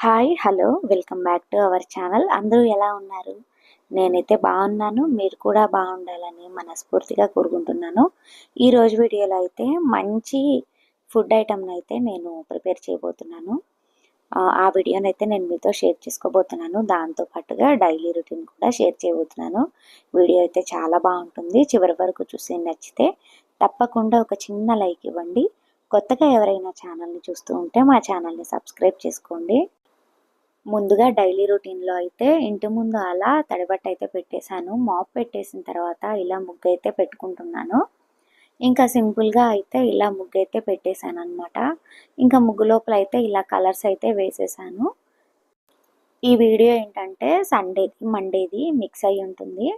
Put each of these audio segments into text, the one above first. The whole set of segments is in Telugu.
Hi hello welcome back to our channel అందరూ ఎలా ఉన్నారు? నేనైతే బాగున్నాను. మీరు కూడా బాగుండాలని మనస్ఫూర్తిగా కోరుకుంటున్నాను. ఈ రోజు వీడియోలో అయితే మంచి ఫుడ్ ఐటమ్ని అయితే నేను ప్రిపేర్ చేయబోతున్నాను. ఆ, ఆ వీడియోని అయితే నేను మీతో షేర్ చేసుకోబోతున్నాను. దాంతో పాటుగా డైలీ రొటీన్ కూడా షేర్ చేయబోతున్నాను. వీడియో అయితే చాలా బాగుంటుంది. చివరి వరకు చూసి నచ్చితే తప్పకుండా ఒక చిన్న లైక్ ఇవ్వండి. కొత్తగా ఎవరైనా ఛానల్ని చూస్తూ ఉంటే మా ఛానల్ని సబ్స్క్రైబ్ చేసుకోండి. ముందుగా డైలీ రొటీన్లో అయితే ఇంటి ముందు అలా తడిబట్ట అయితే పెట్టేశాను. మాప్ పెట్టేసిన తర్వాత ఇలా ముగ్గు అయితే పెట్టుకుంటున్నాను. ఇంకా సింపుల్గా అయితే ఇలా ముగ్గు అయితే పెట్టేశాను అనమాట ఇంకా ముగ్గు లోపల అయితే ఇలా కలర్స్ అయితే వేసేసాను ఈ వీడియో ఏంటంటే సండేది మండేది మిక్స్ అయి ఉంటుంది.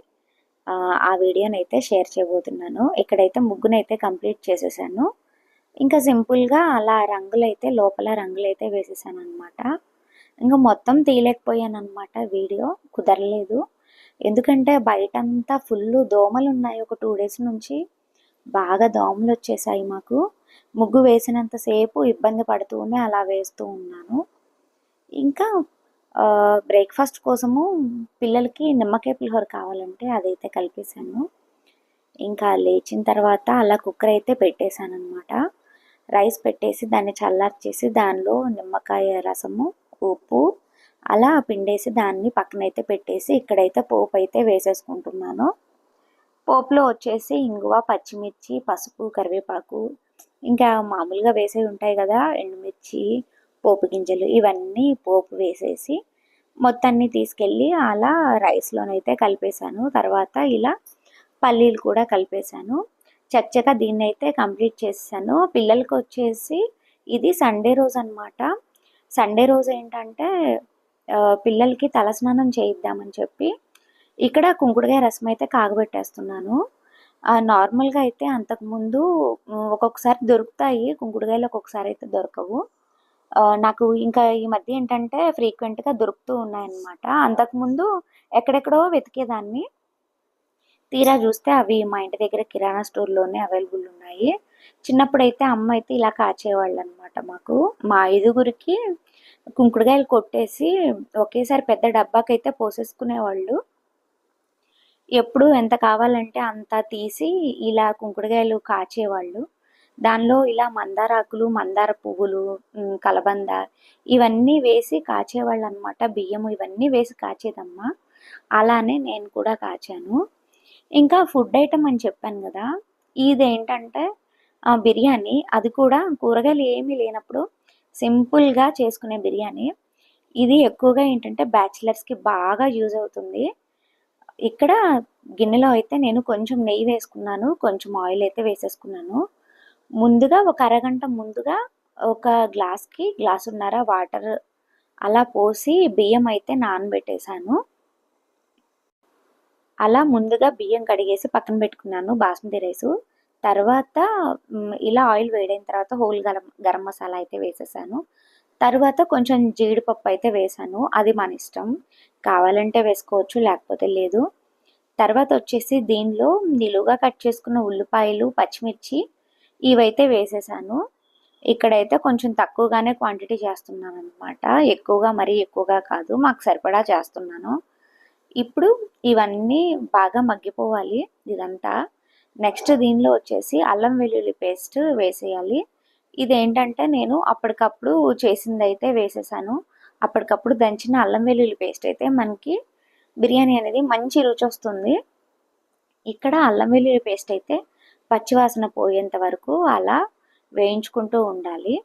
ఆ, వీడియోని అయితే షేర్ చేయబోతున్నాను. ఇక్కడైతే ముగ్గునైతే కంప్లీట్ చేసేసాను ఇంకా సింపుల్గా అలా రంగులు అయితే లోపల రంగులు అయితే వేసేసాను అనమాట ఇంకా మొత్తం తీయలేకపోయాను అనమాట వీడియో. కుదరలేదు. ఎందుకంటే బయటంతా ఫుల్ దోమలు ఉన్నాయి ఒక టూ డేస్ నుంచి. బాగా దోమలు వచ్చేసాయి మాకు. ముగ్గు వేసినంతసేపు ఇబ్బంది పడుతూనే అలా వేస్తూ ఉన్నాను. ఇంకా బ్రేక్ఫాస్ట్ కోసము పిల్లలకి నిమ్మకాయ పులిహోర కావాలంటే అదైతే కలిపేశాను. ఇంకా లేచిన తర్వాత అలా కుక్కర్ అయితే పెట్టేశాను అనమాట రైస్ పెట్టేసి దాన్ని చల్లార్చేసి దానిలో నిమ్మకాయ రసము ఉప్పు అలా పిండేసి దాన్ని పక్కనైతే పెట్టేసి ఇక్కడైతే పోపు అయితే వేసేసుకుంటున్నాను. పోపులో వచ్చేసి ఇంగువ పచ్చిమిర్చి పసుపు కరివేపాకు ఇంకా మామూలుగా వేసేవి ఉంటాయి కదా ఎండుమిర్చి పోపు గింజలు ఇవన్నీ పోపు వేసేసి మొత్తాన్ని తీసుకెళ్ళి అలా రైస్లోనైతే కలిపేశాను. తర్వాత ఇలా పల్లీలు కూడా కలిపేశాను. చచ్చగా దీన్ని అయితే కంప్లీట్ చేసేసాను. పిల్లలకి వచ్చేసి ఇది సండే రోజు అనమాట సండే రోజు ఏంటంటే పిల్లలకి తలస్నానం చేయిద్దామని చెప్పి ఇక్కడ కుంకుడుకాయ రసం అయితే కాగబెట్టేస్తున్నాను. నార్మల్గా అయితే అంతకుముందు ఒక్కొక్కసారి దొరుకుతాయి. కుంకుడుకాయలు ఒక్కొక్కసారి అయితే దొరకవు. నాకు ఇంకా ఈ మధ్య ఏంటంటే ఫ్రీక్వెంట్గా దొరుకుతూ ఉన్నాయన్నమాట. అంతకుముందు ఎక్కడెక్కడో వెతికేదాన్ని. తీరా చూస్తే అవి మా ఇంటి దగ్గర కిరాణా స్టోర్లోనే అవైలబుల్ ఉన్నాయి. చిన్నప్పుడు అయితే అమ్మ అయితే ఇలా కాచేవాళ్ళు అనమాట మాకు. మా ఐదుగురికి కుంకుడుకాయలు కొట్టేసి ఒకేసారి పెద్ద డబ్బాకైతే పోసేసుకునేవాళ్ళు. ఎప్పుడు ఎంత కావాలంటే అంత తీసి ఇలా కుంకుడుకాయలు కాచేవాళ్ళు. దానిలో ఇలా మందారాకులు మందార పువ్వులు కలబంద ఇవన్నీ వేసి కాచేవాళ్ళు అనమాట బియ్యము ఇవన్నీ వేసి కాచేదమ్మా. అలానే నేను కూడా కాచాను. ఇంకా ఫుడ్ ఐటమ్ అని చెప్పాను కదా ఇదేంటంటే బిర్యానీ అది కూడా కూరగాయలు ఏమీ లేనప్పుడు సింపుల్గా చేసుకునే బిర్యానీ. ఇది ఎక్కువగా ఏంటంటే బ్యాచిలర్స్కి బాగా యూజ్ అవుతుంది. ఇక్కడ గిన్నెలో అయితే నేను కొంచెం నెయ్యి వేసుకున్నాను కొంచెం ఆయిల్ అయితే వేసేసుకున్నాను. ముందుగా ఒక అరగంట ముందుగా ఒక గ్లాస్కి గ్లాసున్నర వాటర్ అలా పోసి బియ్యం అయితే నానబెట్టేశాను. అలా ముందుగా బియ్యం కడిగేసి పక్కన పెట్టుకున్నాను బాస్మతి రైసు. తర్వాత ఇలా ఆయిల్ వేడైన తర్వాత హోల్ గరం గరం మసాలా అయితే వేసేసాను. తర్వాత కొంచెం జీడిపప్పు అయితే వేసాను. అది మన ఇష్టం. కావాలంటే వేసుకోవచ్చు లేకపోతే లేదు. తర్వాత వచ్చేసి దీనిలో నిలువుగా కట్ చేసుకున్న ఉల్లిపాయలు పచ్చిమిర్చి ఇవైతే వేసేసాను. ఇక్కడైతే కొంచెం తక్కువగానే క్వాంటిటీ చేస్తున్నాను అనమాట ఎక్కువగా మరీ ఎక్కువగా కాదు. మాకు సరిపడా చేస్తున్నాను. ఇప్పుడు ఇవన్నీ బాగా మగ్గిపోవాలి ఇదంతా. నెక్స్ట్ దీనిలో వచ్చేసి అల్లం వెల్లుల్లి పేస్ట్ వేసేయాలి. ఇదేంటంటే నేను అప్పటికప్పుడు చేసింది అయితే వేసేసాను. అప్పటికప్పుడు దంచిన అల్లం వెల్లుల్లి పేస్ట్ అయితే మనకి బిర్యానీ అనేది మంచి రుచి వస్తుంది. ఇక్కడ అల్లం వెల్లుల్లి పేస్ట్ అయితే పచ్చివాసన పోయేంత వరకు అలా వేయించుకుంటూ ఉండాలి.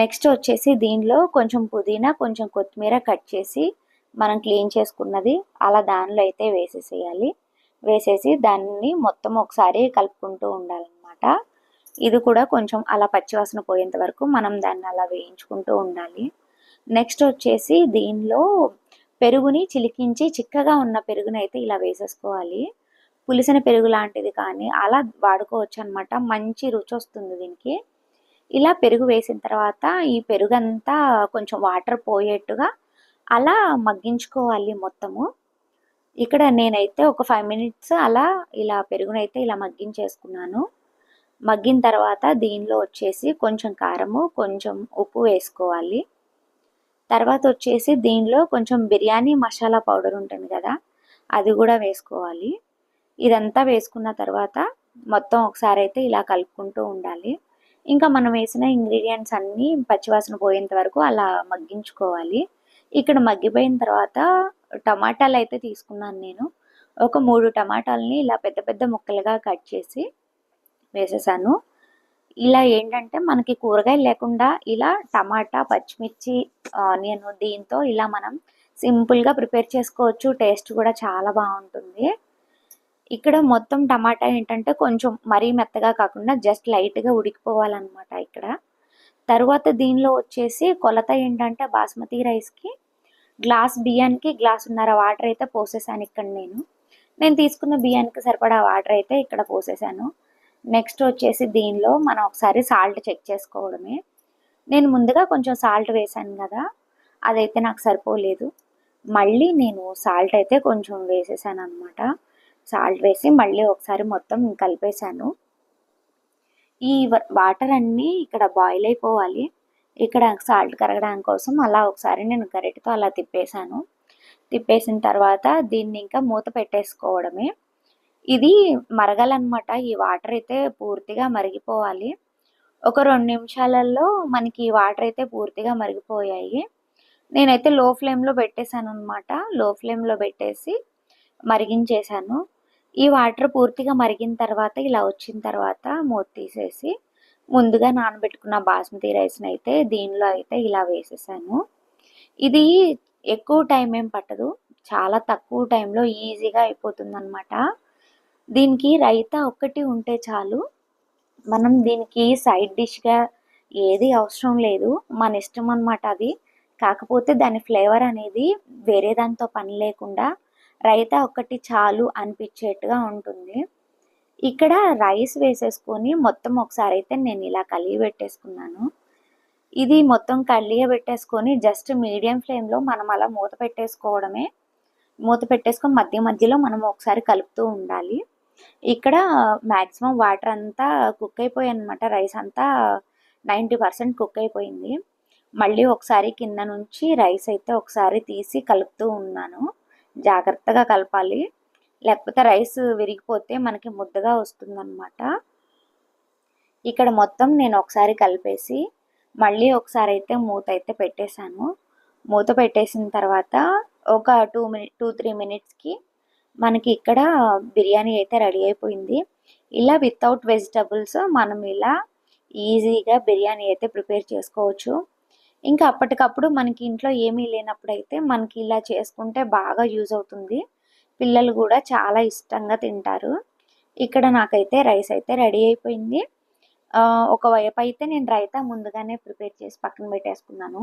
నెక్స్ట్ వచ్చేసి దీనిలో కొంచెం పుదీనా కొంచెం కొత్తిమీర కట్ చేసి మనం క్లీన్ చేసుకున్నది అలా దానిలో అయితే వేసేసేయాలి. వేసేసి దాన్ని మొత్తం ఒకసారి కలుపుకుంటూ ఉండాలన్నమాట. ఇది కూడా కొంచెం అలా పచ్చివాసన పోయేంత వరకు మనం దాన్ని అలా వేయించుకుంటూ ఉండాలి. నెక్స్ట్ వచ్చేసి దీనిలో పెరుగుని చిలికించి చిక్కగా ఉన్న పెరుగుని అయితే ఇలా వేసేసుకోవాలి. పులిసిన పెరుగు లాంటిది కానీ అలా వాడుకోవచ్చు అనమాట మంచి రుచి వస్తుంది దీనికి. ఇలా పెరుగు వేసిన తర్వాత ఈ పెరుగు అంతా కొంచెం వాటర్ పోయేట్టుగా అలా మగ్గించుకోవాలి మొత్తము. ఇక్కడ నేనైతే ఒక ఫైవ్ మినిట్స్ అలా ఇలా పెరుగునైతే ఇలా మగ్గించేసుకున్నాను. మగ్గిన తర్వాత దీనిలో వచ్చేసి కొంచెం కారము కొంచెం ఉప్పు వేసుకోవాలి. తర్వాత వచ్చేసి దీనిలో కొంచెం బిర్యానీ మసాలా పౌడర్ ఉంటుంది కదా అది కూడా వేసుకోవాలి. ఇదంతా వేసుకున్న తర్వాత మొత్తం ఒకసారి అయితే ఇలా కలుపుకుంటూ ఉండాలి. ఇంకా మనం వేసిన ఇంగ్రీడియంట్స్ అన్నీ పచ్చివాసన పోయేంత వరకు అలా మగ్గించుకోవాలి. ఇక్కడ మగ్గిపోయిన తర్వాత టమాటాలు అయితే తీసుకున్నాను నేను. ఒక మూడు టమాటాలని ఇలా పెద్ద పెద్ద ముక్కలుగా కట్ చేసి వేసేసాను. ఇలా ఏంటంటే మనకి కూరగాయలు లేకుండా ఇలా టమాటా పచ్చిమిర్చి ఆనియన్ దీంతో ఇలా మనం సింపుల్గా ప్రిపేర్ చేసుకోవచ్చు. టేస్ట్ కూడా చాలా బాగుంటుంది. ఇక్కడ మొత్తం టమాటా ఏంటంటే కొంచెం మరీ మెత్తగా కాకుండా జస్ట్ లైట్గా ఉడికిపోవాలన్నమాట ఇక్కడ. తర్వాత దీనిలో వచ్చేసి కొలత ఏంటంటే బాస్మతి రైస్కి గ్లాస్ బియ్యానికి గ్లాసున్నర వాటర్ అయితే పోసేసాను ఇక్కడ నేను. నేను తీసుకున్న బియ్యానికి సరిపడా వాటర్ అయితే ఇక్కడ పోసేసాను. నెక్స్ట్ వచ్చేసి దీనిలో మనం ఒకసారి సాల్ట్ చెక్ చేసుకోవడమే. నేను ముందుగా కొంచెం సాల్ట్ వేసాను కదా అదైతే నాకు సరిపోలేదు. మళ్ళీ నేను సాల్ట్ అయితే కొంచెం వేసేసాను అనమాట సాల్ట్ వేసి మళ్ళీ ఒకసారి మొత్తం కలిపేశాను. ఈ వాటర్ అన్నీ ఇక్కడ బాయిల్ అయిపోవాలి. ఇక్కడ సాల్ట్ కరగడం కోసం అలా ఒకసారి నేను గరిటతో అలా తిప్పేశాను. తిప్పేసిన తర్వాత దీన్ని ఇంకా మూత పెట్టేసుకోవడమే. ఇది మరగాలన్నమాట. ఈ వాటర్ అయితే పూర్తిగా మరిగిపోవాలి. ఒక రెండు నిమిషాలలో మనకి ఈ వాటర్ అయితే పూర్తిగా మరిగిపోయాయి. నేనైతే లో ఫ్లేమ్లో పెట్టేశాను అనమాట లో ఫ్లేమ్లో పెట్టేసి మరిగించేశాను. ఈ వాటర్ పూర్తిగా మరిగిన తర్వాత ఇలా వచ్చిన తర్వాత మూత తీసేసి ముందుగా నానబెట్టుకున్న బాస్మతి రైస్ని అయితే దీనిలో అయితే ఇలా వేసేసాను. ఇది ఎక్కువ టైం ఏం పట్టదు. చాలా తక్కువ టైంలో ఈజీగా అయిపోతుంది అనమాట దీనికి రైతా ఒక్కటి ఉంటే చాలు. మనం దీనికి సైడ్ డిష్గా ఏది అవసరం లేదు. మన ఇష్టం అనమాట అది. కాకపోతే దాని ఫ్లేవర్ అనేది వేరే దాంతో పని లేకుండా రైతా ఒకటి చాలు అనిపించేట్టుగా ఉంటుంది. ఇక్కడ రైస్ వేసేసుకొని మొత్తం ఒకసారి అయితే నేను ఇలా కలిగి పెట్టేసుకున్నాను. ఇది మొత్తం కలియ పెట్టేసుకొని జస్ట్ మీడియం ఫ్లేమ్లో మనం అలా మూత పెట్టేసుకోవడమే. మూత పెట్టేసుకొని మధ్య మధ్యలో మనం ఒకసారి కలుపుతూ ఉండాలి. ఇక్కడ మ్యాక్సిమం వాటర్ అంతా కుక్ అయిపోయాయి అనమాట రైస్ అంతా నైంటీ పర్సెంట్ కుక్ అయిపోయింది. మళ్ళీ ఒకసారి కింద నుంచి రైస్ అయితే ఒకసారి తీసి కలుపుతూ ఉన్నాను. జాగ్రత్తగా కలపాలి. లేకపోతే రైస్ విరిగిపోతే మనకి ముద్దగా వస్తుందన్నమాట. ఇక్కడ మొత్తం నేను ఒకసారి కలిపేసి మళ్ళీ ఒకసారి అయితే మూత అయితే పెట్టేశాను. మూత పెట్టేసిన తర్వాత ఒక టూ మినిట్ టూ త్రీ మినిట్స్కి మనకి ఇక్కడ బిర్యానీ అయితే రెడీ అయిపోయింది. ఇలా వితౌట్ వెజిటబుల్స్ మనం ఇలా ఈజీగా బిర్యానీ అయితే ప్రిపేర్ చేసుకోవచ్చు. ఇంకా అప్పటికప్పుడు మనకి ఇంట్లో ఏమీ లేనప్పుడు అయితే మనకి ఇలా చేసుకుంటే బాగా యూజ్ అవుతుంది. పిల్లలు కూడా చాలా ఇష్టంగా తింటారు. ఇక్కడ నాకైతే రైస్ అయితే రెడీ అయిపోయింది. ఒకవైపు అయితే నేను రైతా ముందుగానే ప్రిపేర్ చేసి పక్కన పెట్టేసుకున్నాను.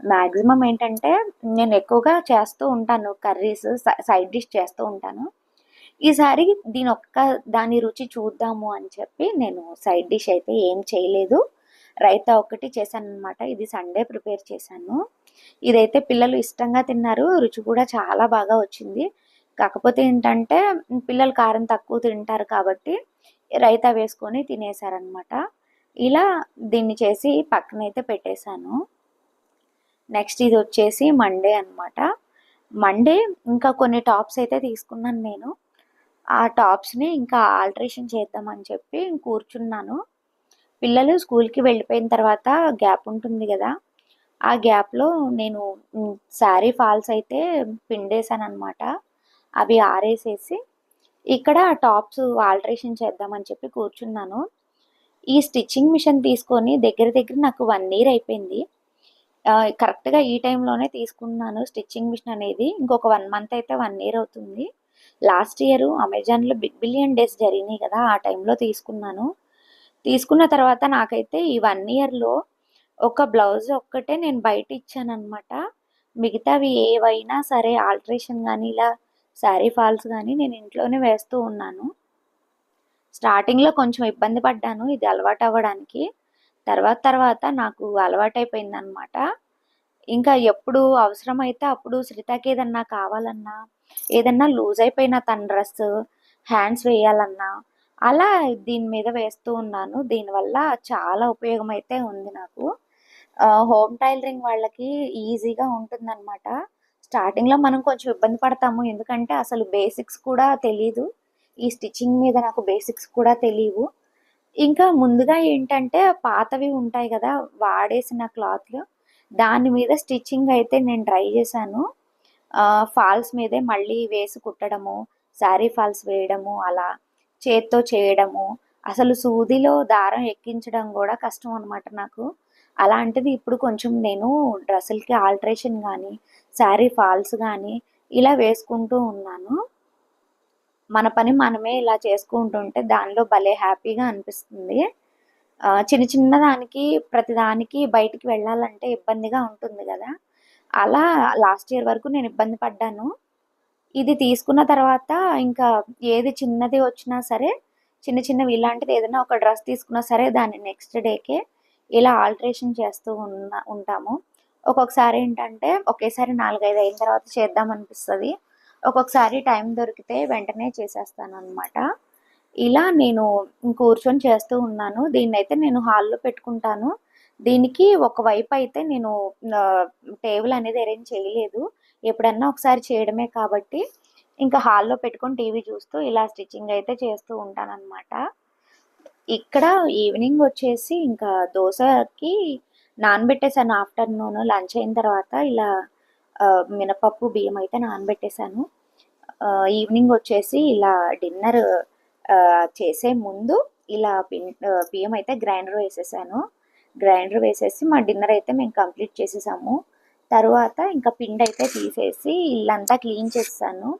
మ్యాక్సిమం ఏంటంటే నేను ఎక్కువగా చేస్తూ ఉంటాను కర్రీస్ సైడ్ డిష్ చేస్తూ ఉంటాను. ఈసారి దీని ఒక్క దాని రుచి చూద్దాము అని చెప్పి నేను సైడ్ డిష్ అయితే ఏం చేయలేదు. రైతా ఒకటి చేశాను అనమాట ఇది సండే ప్రిపేర్ చేశాను. ఇదైతే పిల్లలు ఇష్టంగా తిన్నారు రుచి కూడా చాలా బాగా వచ్చింది. కాకపోతే ఏంటంటే పిల్లలు కారం తక్కువ తింటారు కాబట్టి రైతా వేసుకొని తినేసారనమాట ఇలా దీన్ని చేసి పక్కనైతే పెట్టేశాను. నెక్స్ట్ ఇది వచ్చేసి మండే అనమాట మండే ఇంకా కొన్ని టాప్స్ అయితే తీసుకున్నాను నేను. ఆ టాప్స్ని ఇంకా ఆల్టరేషన్ చేద్దామని చెప్పి కూర్చున్నాను. పిల్లలు స్కూల్కి వెళ్ళిపోయిన తర్వాత గ్యాప్ ఉంటుంది కదా ఆ గ్యాప్లో నేను శారీ ఫాల్స్ అయితే పిండేశాను అనమాట అవి ఆరేసేసి ఇక్కడ టాప్స్ ఆల్టరేషన్ చేద్దామని చెప్పి కూర్చున్నాను. ఈ స్టిచ్చింగ్ మిషన్ తీసుకొని దగ్గర దగ్గర నాకు వన్ ఇయర్ అయిపోయింది. కరెక్ట్గా ఈ టైంలోనే తీసుకున్నాను స్టిచ్చింగ్ మిషన్ అనేది. ఇంకొక వన్ మంత్ అయితే వన్ ఇయర్ అవుతుంది. లాస్ట్ ఇయర్ అమెజాన్లో బిగ్ బిలియన్ డేస్ జరిగినాయి కదా ఆ టైంలో తీసుకున్నాను. తీసుకున్న తర్వాత నాకైతే ఈ వన్ ఇయర్లో ఒక బ్లౌజ్ ఒక్కటే నేను బయట ఇచ్చాను అనమాట మిగతావి ఏవైనా సరే ఆల్ట్రేషన్ కానీ ఇలా శారీ ఫాల్స్ కానీ నేను ఇంట్లోనే వేస్తూ ఉన్నాను. స్టార్టింగ్లో కొంచెం ఇబ్బంది పడ్డాను ఇది అలవాటు అవ్వడానికి. తర్వాత తర్వాత నాకు అలవాటైపోయింది అనమాట ఇంకా ఎప్పుడు అవసరమైతే అప్పుడు శ్రీతకి ఏదన్నా కావాలన్నా ఏదన్నా లూజ్ అయిపోయిన తన డ్రెస్ హ్యాండ్స్ వేయాలన్నా అలా దీని మీద వేస్తూ ఉన్నాను. దీనివల్ల చాలా ఉపయోగం అయితే ఉంది నాకు. హోమ్ టైలరింగ్ వాళ్ళకి ఈజీగా ఉంటుందన్నమాట. స్టార్టింగ్లో మనం కొంచెం ఇబ్బంది పడతాము. ఎందుకంటే అసలు బేసిక్స్ కూడా తెలీదు. ఈ స్టిచ్చింగ్ మీద నాకు బేసిక్స్ కూడా తెలియవు ఇంకా ముందుగా ఏంటంటే పాతవి ఉంటాయి కదా వాడేసిన క్లాత్లు దాని మీద స్టిచ్చింగ్ అయితే నేను ట్రై చేశాను. ఫాల్స్ మీదే మళ్ళీ వేసి కుట్టడము శారీ ఫాల్స్ వేయడము అలా చేత్తో చేయడము అసలు సూదిలో దారం ఎక్కించడం కూడా కష్టం అనమాట నాకు. అలాంటిది ఇప్పుడు కొంచెం నేను డ్రెస్సులకి ఆల్ట్రేషన్ కానీ శారీ ఫాల్స్ కానీ ఇలా వేసుకుంటూ ఉన్నాను. మన పని మనమే ఇలా చేసుకుంటుంటే దానిలో భలే హ్యాపీగా అనిపిస్తుంది. చిన్న చిన్న దానికి ప్రతిదానికి బయటికి వెళ్ళాలంటే ఇబ్బందిగా ఉంటుంది కదా. అలా లాస్ట్ ఇయర్ వరకు నేను ఇబ్బంది పడ్డాను. ఇది తీసుకున్న తర్వాత ఇంకా ఏది చిన్నది వచ్చినా సరే చిన్న చిన్నవి ఇలాంటిది ఏదైనా ఒక డ్రెస్ తీసుకున్నా సరే దాన్ని నెక్స్ట్ డేకే ఇలా ఆల్టరేషన్ చేస్తూ ఉన్న ఉంటాము. ఒక్కొక్కసారి ఏంటంటే ఒకేసారి నాలుగైదు అయిన తర్వాత చేద్దాం అనిపిస్తుంది. ఒక్కొక్కసారి టైం దొరికితే వెంటనే చేసేస్తాను అనమాట ఇలా నేను కూర్చొని చేస్తూ ఉన్నాను. దీన్ని అయితే నేను హాల్లో పెట్టుకుంటాను. దీనికి ఒకవైపు అయితే నేను టేబుల్ అనేది అరేంజ్ చేయలేదు. ఎప్పుడన్నా ఒకసారి చేయడమే కాబట్టి ఇంకా హాల్లో పెట్టుకొని టీవీ చూస్తూ ఇలా స్టిచ్చింగ్ అయితే చేస్తూ ఉంటాను అనమాట ఇక్కడ ఈవినింగ్ వచ్చేసి ఇంకా దోశకి నానబెట్టేశాను ఆఫ్టర్నూన్ లంచ్ అయిన తర్వాత ఇలా మినపప్పు బియ్యం అయితే నానబెట్టేశాను. ఈవినింగ్ వచ్చేసి ఇలా డిన్నర్ చేసే ముందు ఇలా బియ్యం అయితే గ్రైండర్ వేసేసాను. గ్రైండర్ వేసేసి మా డిన్నర్ అయితే మేము కంప్లీట్ చేసేసాము. తర్వాత ఇంకా పిండి అయితే తీసేసి ఇల్లంతా క్లీన్ చేస్తాను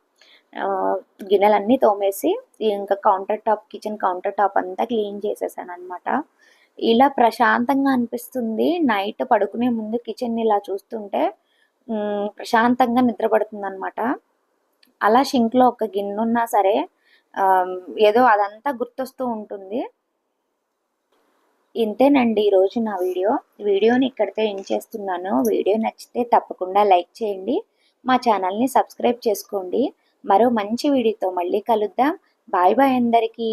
గిన్నెలన్నీ తోమేసి ఇంకా counter top kitchen counter top అంతా క్లీన్ చేసేసాను అనమాట ఇలా ప్రశాంతంగా అనిపిస్తుంది. నైట్ పడుకునే ముందు కిచెన్ ఇలా చూస్తుంటే ప్రశాంతంగా నిద్రపడుతుంది అనమాట అలా షింక్లో ఒక గిన్నె ఉన్నా సరే ఏదో అదంతా గుర్తొస్తూ ఉంటుంది. ఇంతేనండి ఈరోజు నా వీడియో. వీడియోని ఇక్కడితో ఏం చేస్తున్నాను. వీడియో నచ్చితే తప్పకుండా లైక్ చేయండి. మా ఛానల్ని సబ్స్క్రైబ్ చేసుకోండి. మరో మంచి వీడియోతో మళ్ళీ కలుద్దాం. బాయ్ బాయ్ అందరికీ.